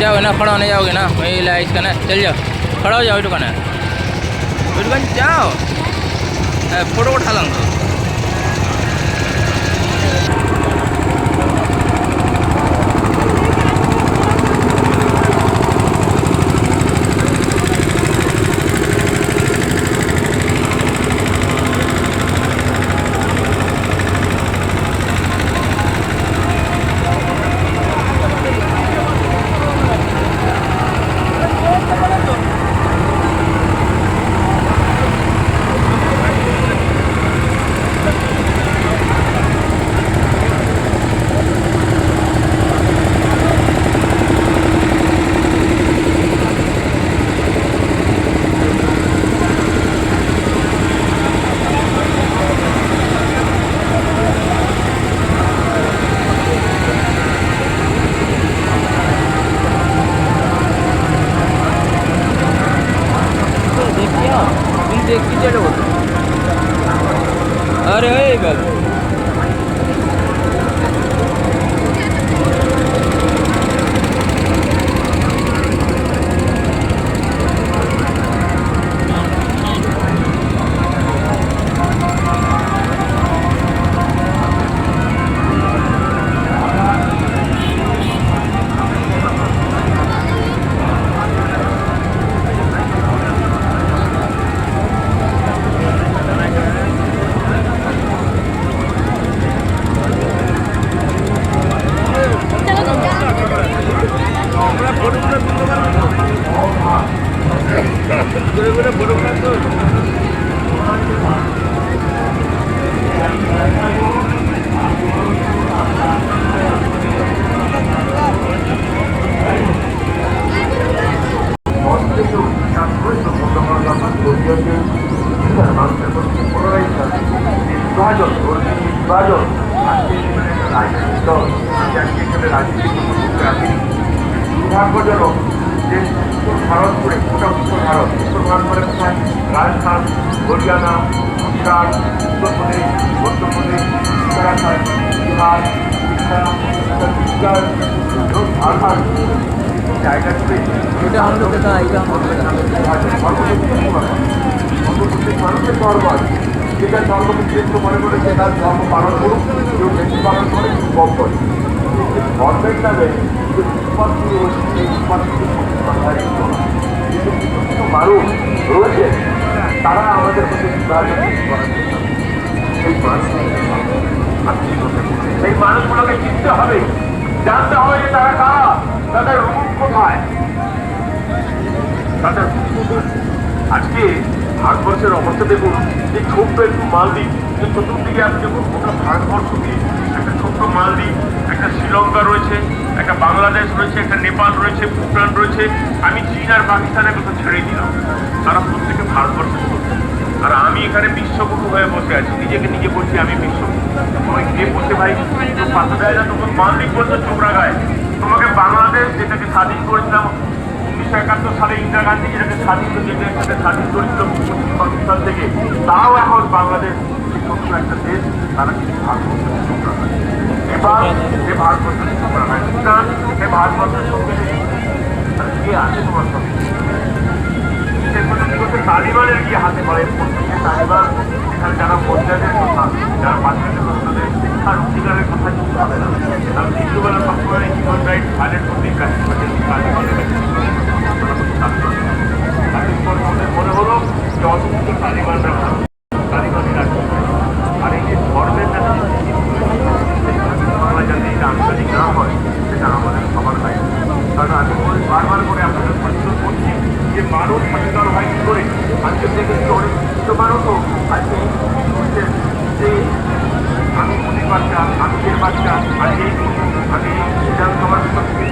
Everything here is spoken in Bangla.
जाओगे ना खड़ा होने जाओगे ना वही लाइट करना चल जाओ खड़ा हो जाओ इटू करना इटू जाओ फोटो उठा लो দল জাতীয় হিসেবে দুর্ভাগ্যজনক যে উত্তর ভারত করে গোটা উত্তর ভারত উত্তর ভারত করে কোথায়? রাজস্থান হরিয়ানা গুজরাট উত্তরপ্রদেশ মধ্যপ্রদেশ উত্তরাখণ্ড বিহার ঝাড়খণ্ড। জায়গা জুড়ে এটা আমরা কোথায়? এটা আমরা সর্বশেষ মানুষের গর্ব আছে। যেটা ধর্মকে শ্রেষ্ঠ মনে করে সে তার ধর্ম পালন করুক, কেউ বেশি পালন করে, কেউ কম করে। ধর্মের নামে যে মানুষ রয়েছে, তারা আমাদের প্রতি সেই সেই মানুষগুলোকে চিনতে হবে, জানতে হবে যে তারা কারা, তাদের রূপ কোথায়। তাদের আজকে ভারতবর্ষের অবস্থা দেখুন যে ছোট্ট একটু মালদ্বীপ চতুর্দিকে আপনি দেখুন গোটা ভারতবর্ষকে একটা ছোট্ট মালদ্বীপ, একটা শ্রীলঙ্কা রয়েছে, একটা বাংলাদেশ রয়েছে, একটা নেপাল রয়েছে, ভুটান রয়েছে। আমি চীন আর পাকিস্তানের কথা ছেড়ে দিলাম। তারা প্রত্যেকে ভারতবর্ষের। আর আমি এখানে বিশ্বগুরু হয়ে বসে আছি। নিজেকে নিজে বলছি, আমি বিশ্বগুরু। তোমায় কে বসে ভাই? পাশে দেয় না তখন মালদ্বীপ বলছো, চোপড়া গায়ে। তোমাকে বাংলাদেশ যেটাকে স্বাধীন করেছিলাম, উনিশশো একাত্তর সালে ইন্দিরা গান্ধী যেটাকে স্বাধীন যেটাকে সাথে স্বাধীন করেছিল পশ্চিম পাকিস্তান থেকে। তাও এখন বাংলাদেশ ছোট্ট একটা দেশ, তারা কিন্তু ভারতবর্ষের। নেপাল সে ভারতবর্ষের নয় ভুটান সে ভারতবর্ষের সঙ্গে কে আছে তোমার সঙ্গে? তালিবানের কি হাতে প্রত্যেককে তালিবান, এখানে যারা মহিলাদের কথা, যারা বাচ্চাদের কথা তাদের শিক্ষার অধিকারের কথা কিন্তু হবে না কারণ হিন্দুবেলা সবসময় হিউম্যান রাইট ভাইলেট করতেই কাজ করে তালিবানের কাছে তাদের পরে আমাদের মনে হলো যে অসংখ্য তালিবানরা ভালো তালিবানের রাজ আর এই যে ধর্মের নামে যে সৃষ্টি বাংলা যাতে এটা আন্তর্জাতিক না হয় সেটা আমাদের সবার দায়িত্ব কারণ আমি বারবার করে আপনাদের পরিশ্রম করছি যে মানুষ সচেতন হয় কি করে আজকে থেকে অনেক শিক্ষিত মানুষও আজকে বুঝছেন যে আমি মোদির বাচ্চা আমি এর বাচ্চা এই আমি বিধানসভার ভিতর